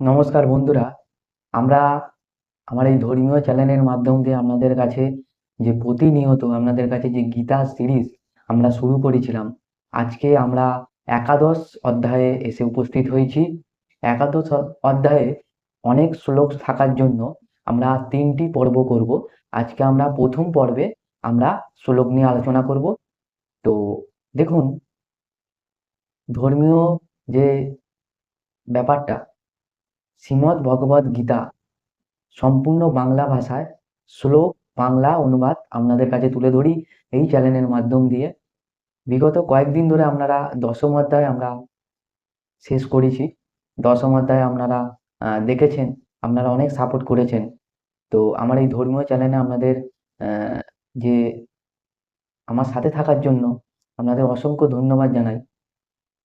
নমস্কার বন্ধুরা। আমরা আমার এই ধর্মীয় চ্যানেলের মাধ্যম দিয়ে আপনাদের কাছে যে প্রতিনিয়ত আপনাদের কাছে যে গীতা সিরিজ আমরা শুরু করেছিলাম, আজকে আমরা একাদশ অধ্যায়ে এসে উপস্থিত হয়েছি। একাদশ অধ্যায়ে অনেক শ্লোক থাকার জন্য আমরা তিনটি পর্ব করব। আজকে আমরা প্রথম পর্বে আমরা শ্লোক নিয়ে আলোচনা করব। তো দেখুন, ধর্মীয় যে ব্যাপারটা শ্রীমদ্ ভগবদ গীতা। সম্পূর্ণ বাংলা ভাষায় শ্লোক বাংলা অনুবাদ আপনাদের কাছে তুলে ধরি এই চ্যানেলের মাধ্যম দিয়ে। বিগত কয়েকদিন ধরে আপনারা দশম অধ্যায় আমরা শেষ করেছি। দশম অধ্যায় আপনারা দেখেছেন, আপনারা অনেক সাপোর্ট করেছেন। তো আমার এই ধর্মীয় চ্যানেলে আপনাদের যে আমার সাথে থাকার জন্য আপনাদের অসংখ্য ধন্যবাদ জানাই।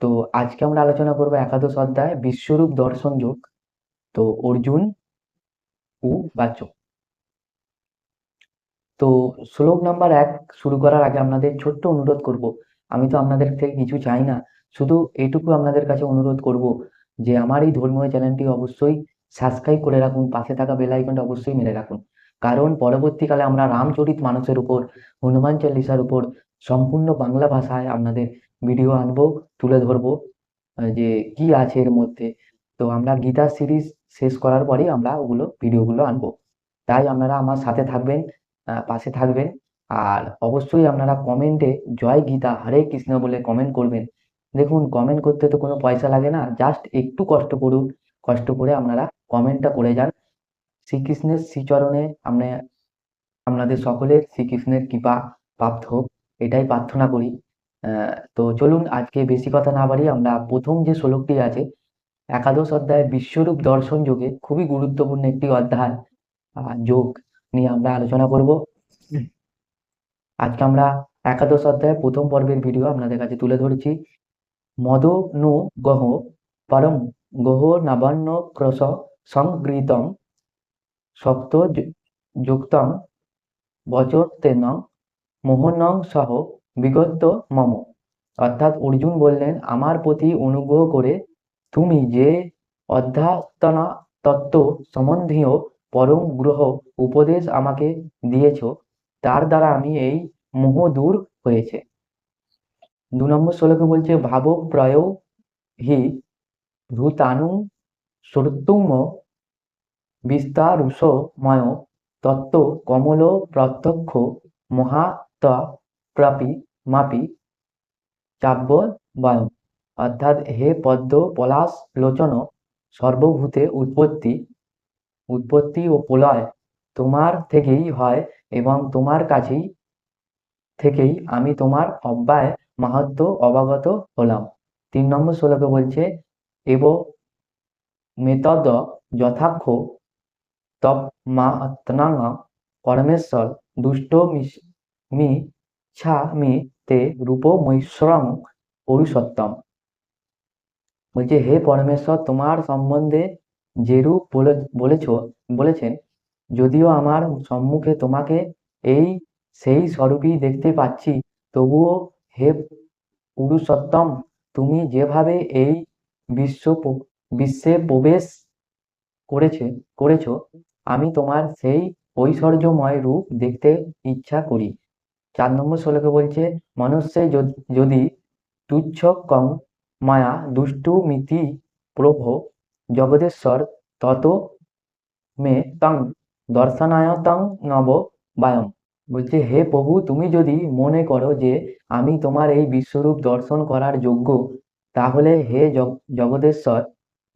তো আজকে আমরা আলোচনা করব একাদশ অধ্যায়, বিশ্বরূপ দর্শন যোগ। তো অর্জুন ও বাচ্য তো শ্লোক নাম্বার এক শুরু করার আগে আপনাদের ছোট্ট অনুরোধ করব। আমি তো আপনাদের থেকে কিছু চাই না, শুধু এইটুকু আপনাদের কাছে অনুরোধ করব যে আমার এই ধর্মীয় চ্যানেলটি অবশ্যই সাবস্ক্রাইব করে রাখুন, পাশে থাকা বেল আইকনটা অবশ্যই মেরে রাখুন। কারণ পরবর্তীকালে আমরা রামচরিত মানুষের উপর, হনুমান চালিসার উপর সম্পূর্ণ বাংলা ভাষায় আপনাদের ভিডিও আনব, তুলে ধরবো যে কি আছে এর মধ্যে। তো আমরা গীতা সিরিজ শেষ করার পরেই আমরা ওগুলো, ভিডিওগুলো আনব। তাই আপনারা আমার সাথে থাকবেন পাশে থাকবেন। আর অবশ্যই আপনারা কমেন্টে জয় গীতা হরে কৃষ্ণ বলে কমেন্ট করবেন। দেখুন কমেন্ট করতে তো কোনো পয়সা লাগে না জাস্ট একটু কষ্ট করুন। কষ্ট করে আপনারা কমেন্টটা করে যান। শ্রীকৃষ্ণের শ্রীচরণে আমরা, আপনাদের সকলের শ্রীকৃষ্ণের কৃপা প্রাপ্ত হোক এটাই প্রার্থনা করি। তো চলুন আজকে বেশি কথা না বাড়ি আমরা প্রথম যে শ্লোকটি আছে একাদশ অধ্যায় বিশ্বরূপ দর্শন যোগে খুবই গুরুত্বপূর্ণ একটি অধ্যায় যোগ নিয়ে আমরা আলোচনা করব। আজকে আমরা একাদশ অধ্যায় প্রথম পর্বের ভিডিও আপনাদের কাছে তুলে ধরেছি। মদ নু গহ পরম গহ নাবান্ন ক্রস সংগৃহীতম সপ্ত যু- যুক্তং বচতেন মোহনং সহ বিগত মম। অর্থাৎ অর্জুন বললেন, আমার প্রতি অনুগ্রহ করে তুমি যে অধ্যাত্মনা তত্ত্ব সম্বন্ধীয় পরম গ্রহ উপদেশ আমাকে দিয়েছ, তার দ্বারা আমি এই মোহ দূর হয়েছে। দু নম্বর শ্লোকে বলছে, ভাব প্রয় হি ভূতানু শ্রুতুম বিস্তারুষময় তত্ত্ব কমল প্রত্যক্ষ মহাত প্রাপি মাপি চাব্য বায়ু অর্থাৎ হে পদ্ম পলাশ লোচন সর্বভূতে উৎপত্তি উৎপত্তি ও প্রলয় তোমার থেকেই হয় এবং তোমার কাছেই থেকেই আমি তোমার অব্যয় মাহাত্ম অবগত হলাম। তিন নম্বর শ্লোকে বলছে, এব মেতদ যথাক্ষ তপ মা পরমেশ্বর দুষ্ট মি, ছা, মি, তে রূপ মৈশ্রম পুরুষোত্তম। বলছে, হে পরমেশ্বর, তোমার সম্বন্ধে যেরূপ বলে, বলেছ, বলেছেন, যদিও আমার সম্মুখে তোমাকে এই, সেই স্বরূপই দেখতে পাচ্ছি, তবুও হে পুরুষোত্তম, তুমি যেভাবে এই বিশ্ব বিশ্বে প্রবেশ করেছে, করেছ, আমি তোমার সেই ঐশ্বর্যময় রূপ দেখতে ইচ্ছা করি। চার নম্বর শ্লোকে বলছে, মনুষ্যে যদি তুচ্ছ কং মায়া, দুষ্টু মিতি প্রভ, জগদেশ্বর, তত, মে, তং, দর্শনায় তং, নব বায়ম বলছে, হে প্রভু, তুমি যদি মনে করো যে আমি তোমার এই বিশ্বরূপ দর্শন করার যোগ্য, তাহলে হে জগদেশ্বর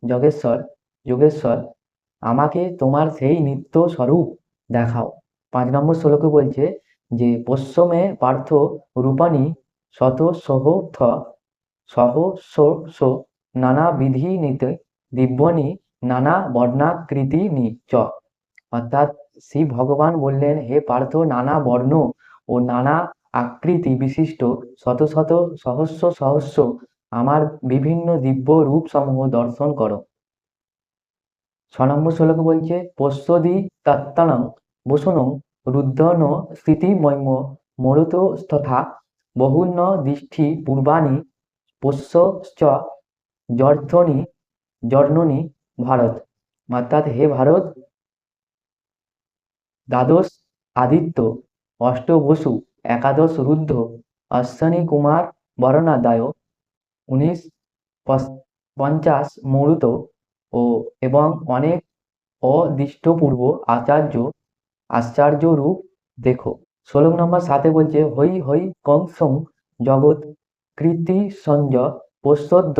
জগেশ্বর যোগেশ্বর, আমাকে তোমার সেই নিত্য স্বরূপ দেখাও। পাঁচ নম্বর শ্লোকে বলছে যে পশ্চিমে পার্থ রূপাণী শত সহথ সহ নানা বিধি নিতে দিব্যনি নানা বর্ণাকৃতি নি চ। অর্থাৎ শ্রী ভগবান বললেন, হে পার্থ, নানা বর্ণ ও নানা আকৃতি বিশিষ্ট শত শত সহস্র সহস্র আমার বিভিন্ন দিব্য রূপ সমূহ দর্শন করো। ছ নম্বর শ্লোকে বলছে পশ্যদি তত্তানং বসুনং রুদ্ধন স্থিতিমৈম মরুত তথা বহুন্য দৃষ্টি পূর্বাণি পোষ্যশ্চ জর্ধনি, জর্ণনি ভারত। অর্থাৎ হে ভারত, দ্বাদশ আদিত্য অষ্ট বসু একাদশ রুদ্ধ, অশ্বিনী কুমার বরণাদায়, উনিশ পঞ্চাশ মরুত ও এবং অনেক অদৃষ্টপূর্ব আচার্য আশ্চর্য রূপ দেখো। ষোলো নম্বর সাথে বলছে, হই হই কংসং জগৎ কৃতি সঞ্জ পশ্যদ্য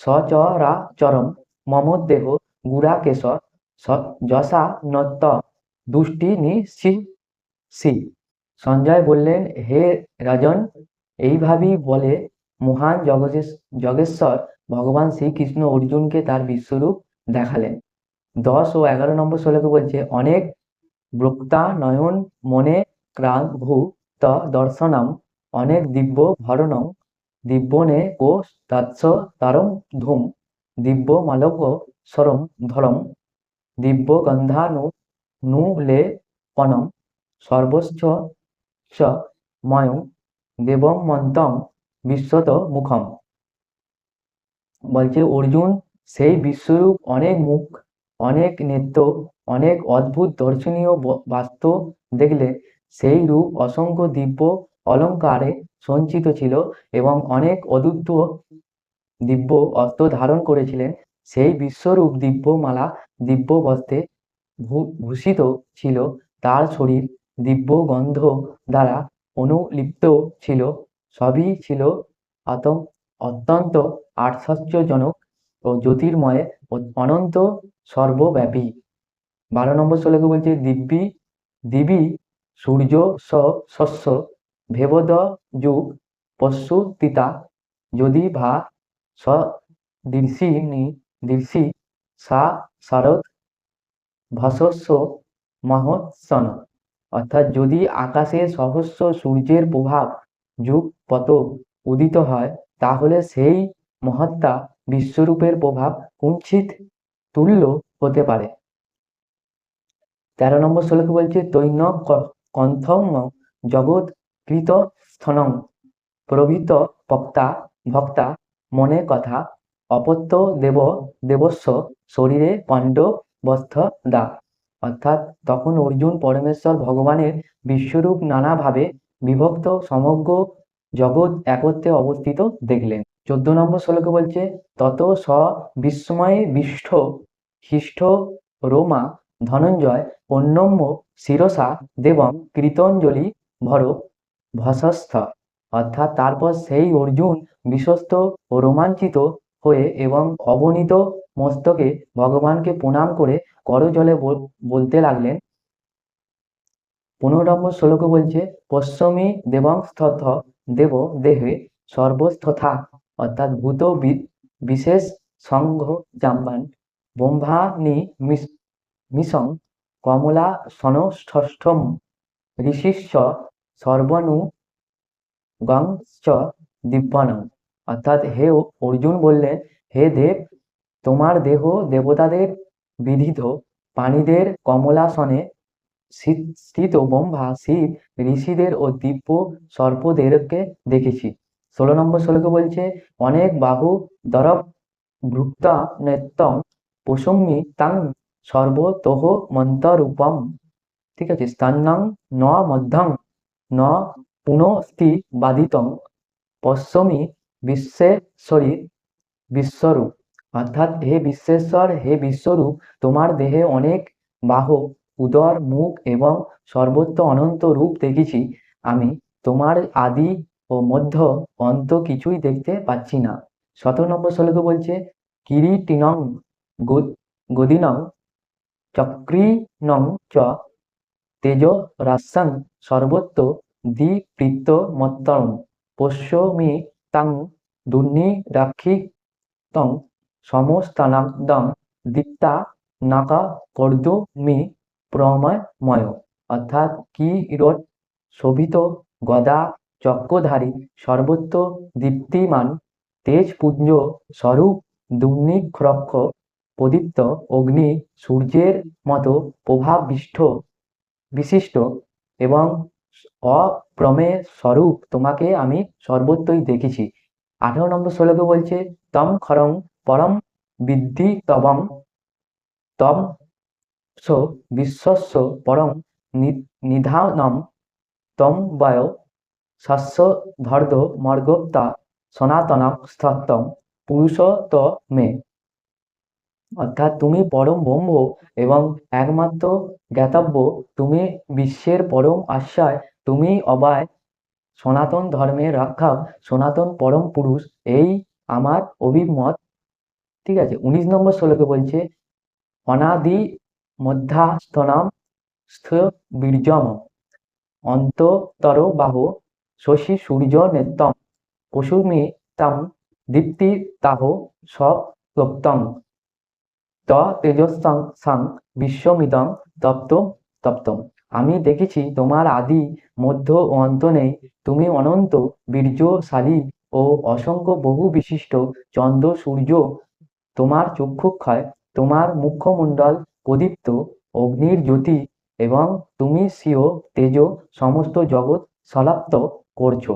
সচরাচরম মম দেহ গুড়াকেশ যশা নত্ত দুষ্টি নিশি সি। সঞ্জয় বললেন, হে রাজন, এইভাবেই বলে মহান জগদীশ জগেশ্বর ভগবান শ্রীকৃষ্ণ অর্জুনকে তার বিশ্বরূপ দেখালেন। দশ ও এগারো নম্বর শ্লোকে বলছে, অনেক বক্তা নয়ন মনে ক্রান ভূ ত দর্শনম, অনেক দিব্য ভরণম দিব্যনে কো তৎস তরম ধূম, দিব্য মালক সরম ধরম, দিব্য গন্ধানু নু লে পনম সর্বস্ব স ময়ং দেবম মন্তং বিশ্বত মুখম। বলছে, অর্জুন, সেই বিশ্বরূপ অনেক মুখ, অনেক নেত্র, অনেক অদ্ভুত দর্শনীয় ব- বাস্তু দেখলে সেই রূপ অসংখ্য দিব্য অলঙ্কারে সঞ্চিত ছিল এবং অনেক অদ্ভুত দিব্য অস্ত্র ধারণ করেছিলেন। সেই বিশ্বরূপ দিব্য মালা দিব্য বস্ত্রে ভূষিত ছিল। তার শরীর দিব্য গন্ধ দ্বারা অনুলিপ্ত ছিল। সবই ছিল অত- অত্যন্ত আশ্চর্যজনক ও জ্যোতির্ময় অনন্ত সর্বব্যাপী। বারো নম্বর শ্লোকে বলছে, দিব্যি, দিবি সূর্য শস্য ভেবদ যুগ পশু যদি ভা স দৃশি সা শরৎ ভসস্য মহৎসন অর্থাৎ যদি আকাশে সহস্র সূর্যের প্রভাব যুগ পত উদিত হয়, তাহলে সেই মহাত্মা বিশ্বরূপের প্রভাব কুঞ্চিত তুল্য হতে পারে। তেরো নম্বর শ্লোকে বলছে তৈন ক- কণ্ঠম জগৎ কৃত স্থনং প্রভৃত বক্তা, ভক্তা, মনে কথা, অপত্য দেব, দেবস্ব, শরীরে পণ্ড বস্ত্র দা। অর্থাৎ তখন অর্জুন পরমেশ্বর ভগবানের বিশ্বরূপ নানাভাবে বিভক্ত, সমগ্র জগৎ একত্রে অবস্থিত দেখলেন। চোদ্দ নম্বর শ্লোকে বলছে, তত স বিস্ময়ে বিষ্ঠ হিষ্ঠ রোমা ধনঞ্জয় অন্যম্য শিরসা দেবং কৃতঞ্জলি ভর ভসস্থ অর্থাৎ তারপর সেই অর্জুন বিশ্বস্ত ও রোমাঞ্চিত হয়ে এবং অবনীত মস্তকে ভগবানকে প্রণাম করে করজলে বল- বলতে লাগলেন। পনেরো নম্বর শ্লোকে বলছে, পশ্চমী দেবং স্থথ, দেব দেহে সর্বস্থথা অর্থাৎ ভূত বিশেষ সংঘ জাম্বান। ব্রহ্মানি মিশং কমলা সনষ্ঠম ঋষিস্ব সর্বনু গংশ্চ দিব্যানং অর্থাৎ হে অর্জুন বললেন হে দেব, তোমার দেহ দেবতাদের বিধিত প্রাণীদের কমলাসনে স্থি- স্থিত ব্রহ্মা, শিব, ঋষিদের ও দিব্য সর্পদেরকে দেখেছি। ষোলো নম্বর শ্লোকে বলছে, অনেক বাহু দরব ভ্রুক্তা নেত্তং পোষম্মি তাং সর্বতোহ মন্তরূপম। ঠিক আছে স্থান্নাং ন মধ্যং। ন পুনস্তি বাদিতং পশ্যমি বিশ্বেশ্বরী বিশ্বরূপ অর্থাৎ হে বিশ্বেশ্বর হে বিশ্বরূপ তোমার দেহে অনেক বাহ উদর মুখ এবং সর্বত্র অনন্ত রূপ দেখেছি। আমি তোমার আদি ও মধ্য অন্ত কিছুই দেখতে পাচ্ছি না। সতেরো নম্বর শ্লোকে বলছে, কিরিটিনং গদিনং চক্রিনং চ তেজ রাসাং সর্বত্র দ্বিপৃত্ত মত্তং পশ্যমি তাং দুর্নিরাক্ষিতং সমস্তানাদং দীপ্তা নাকা কর্দমি প্রময়ময়। অর্থাৎ কি কিরট শোভিত গদা চক্রধারী সর্বত্র দীপ্তিমান তেজপুঞ্জ স্বরূপ দুর্নিরক্ষ প্রদীপ্ত অগ্নি সূর্যের মতো প্রভাবিষ্ট বিশিষ্ট এবং অপ্রমেয় স্বরূপ তোমাকে আমি সর্বত্রই দেখেছি। আঠারো নম্বর শ্লোকে বলছে, তম খরং পরম বিদ্ধি তবং, তম স বিশ্বস্য পরম নিধানম তম বয় শস্য ধর্দ মর্গোক্তা সনাতনম স্থত্তম পুরুষ ত মে। অর্থাৎ তুমি পরম ব্রহ্ম এবং একমাত্র জ্ঞাতব্য। তুমি বিশ্বের পরম আশ্রয়। তুমি অবায় সনাতন ধর্মের রক্ষা। সনাতন পরম পুরুষ। এই আমার অভিমত। ঠিক আছে, উনিশ নম্বর শ্লোকে বলছে অনাদি মধ্যাস্তনাম বীর্যম অন্ততর বাহ শশী সূর্য নেত্তম। পশুমি দীপ্তি তাহ স্বপ্তং ত তেজস্সাং সাং বিশ্বমিদং তপ্ত তপ্তম। আমি দেখেছি তোমার আদি, মধ্য ও অন্ত নেই। তুমি অনন্ত, বীর্যশালী ও অসংখ্য বহু বিশিষ্ট, চন্দ্র, সূর্য, তোমার চক্ষুক্ষয়, তোমার মুখমণ্ডল প্রদীপ্ত অগ্নির জ্যোতি এবং তুমি স্বীয় তেজ সমস্ত জগৎ সলাপ্ত করছ।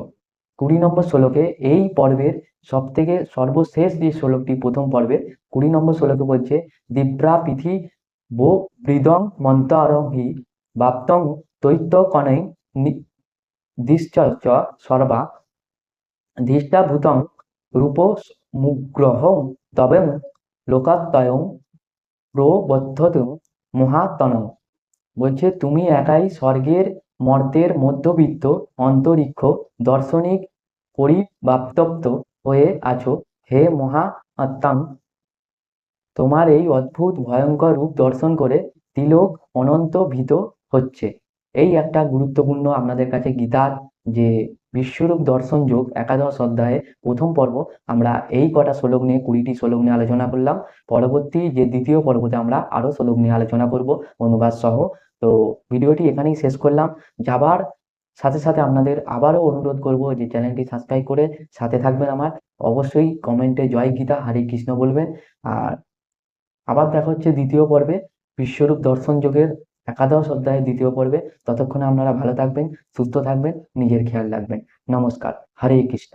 কুড়ি নম্বর শ্লোকে এই পর্বের সব থেকে সর্বশেষ যে শ্লোকটি প্রথম পর্বের, কুড়ি নম্বর শ্লোকে বলছে, দিব্রা পিথি বো বৃদং মন্তারহি বাপ্তং কণৈ দিশ্চ সর্বা ধৃষ্টাভূতং রূপ মুগ্রহং তবে লোকাত্তয়ং প্রবদ্ধতং মহাতনং বলছে, তুমি একাই স্বর্গের মর্তের মধ্যবিত্ত অন্তরিক্ষ দর্শনিক পরিব্যাপ্তপ্ত হয়ে আছো। হে মহা আত্মাং তোমার এই অদ্ভুত ভয়ঙ্কর রূপ দর্শন করে তিলক অনন্ত ভীত হচ্ছে। এই একটা গুরুত্বপূর্ণ আপনাদের কাছে গীতার যে বিশ্বরূপ দর্শন যোগ একাদশ অধ্যায়ে প্রথম পর্ব, আমরা এই কটা শ্লোক নিয়ে, কুড়িটি শ্লোক নিয়ে আলোচনা করলাম। পরবর্তী যে দ্বিতীয় পর্বতে আমরা আরও শ্লোক নিয়ে আলোচনা করব, অনুবাদ সহ। তো ভিডিওটি এখানেই শেষ করলাম। যাবার সাথে সাথে আপনাদের আবারও অনুরোধ করব যে চ্যানেলটি সাবস্ক্রাইব করে সাথে থাকবেন আমার। অবশ্যই কমেন্টে জয় গীতা, হরে কৃষ্ণ বলবেন। আর আবার দেখা হচ্ছে দ্বিতীয় পর্বে বিশ্বরূপ দর্শন যোগের একাদশ অধ্যায়ের দ্বিতীয় পর্বে। ততক্ষণে আপনারা ভালো থাকবেন, সুস্থ থাকবেন, নিজের খেয়াল রাখবেন। নমস্কার, হরে কৃষ্ণ।